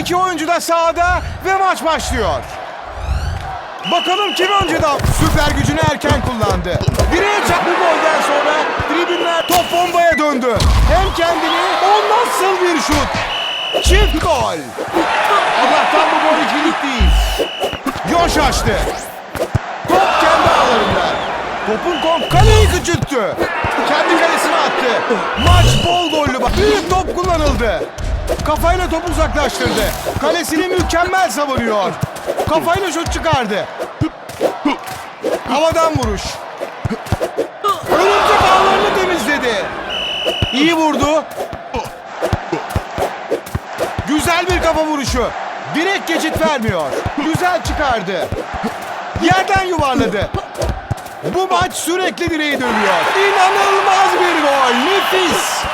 İki oyuncu da sahada ve maç başlıyor. Bakalım kim önceden süper gücünü erken kullandı. Direğe çarptı golden sonra tribünler top bombaya döndü. Hem kendini o nasıl bir şut. Çift gol. Allah'tan bu gol ikilik değil. Yoş açtı. Top kendi ağlarında. Topun kom kaleyi küçülttü. Kendi kalesine attı. Maç bol gollü. Büyük top kullanıldı. Kafayla topu uzaklaştırdı. Kalesini mükemmel savunuyor. Kafayla şut çıkardı. Havadan vuruş. Örümcek ağlarını temizledi. İyi vurdu. Güzel bir kafa vuruşu. Direkt geçit vermiyor. Güzel çıkardı. Yerden yuvarladı. Bu maç sürekli direğe dönüyor. İnanılmaz bir gol. Nefis.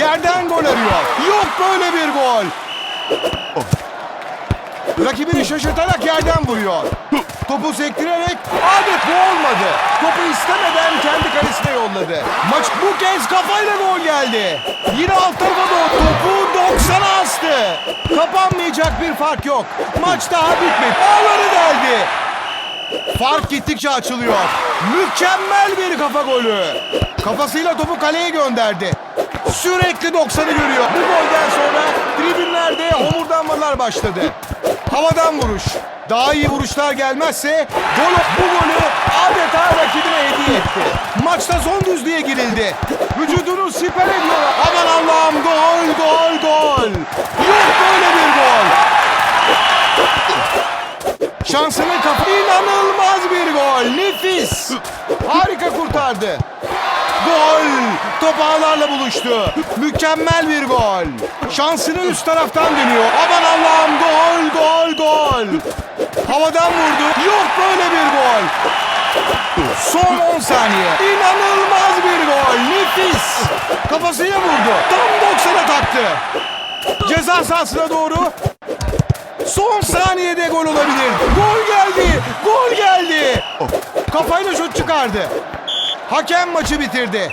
Yerden gol arıyor. Yok böyle bir gol. Rakibini şaşırtarak yerden vuruyor. Topu sektirerek adet bu olmadı. Topu istemeden kendi kalesine yolladı. Maç bu kez kafayla gol geldi. Yine alt tarafa doğru topu 90'a astı. Kapanmayacak bir fark yok. Maç daha bitmedi. Ağları deldi. Fark gittikçe açılıyor. Mükemmel bir kafa golü. Kafasıyla topu kaleye gönderdi. Sürekli 90'ı görüyor. Bu golden sonra tribünlerde homurdanmalar başladı. Havadan vuruş. Daha iyi vuruşlar gelmezse gol bu golü adeta rakibine hediye etti. Maçta son düzlüğe girildi. Vücudunu siper ediyor. Aman Allah'ım gol gol gol. Yok Şansını kapı inanılmaz bir gol. Nefis. Harika kurtardı. Gol. Top ağlarla buluştu. Mükemmel bir gol. Şansını üst taraftan dönüyor. Aman Allah'ım gol gol gol. Havadan vurdu. Yok böyle bir gol. Son 10 saniye. İnanılmaz bir gol. Nefis. Kafasıyla vurdu. Tam 90'a taktı. Ceza sahasına doğru Son saniyede gol olabilir. Gol geldi. Gol geldi. Kafayla şut çıkardı. Hakem maçı bitirdi.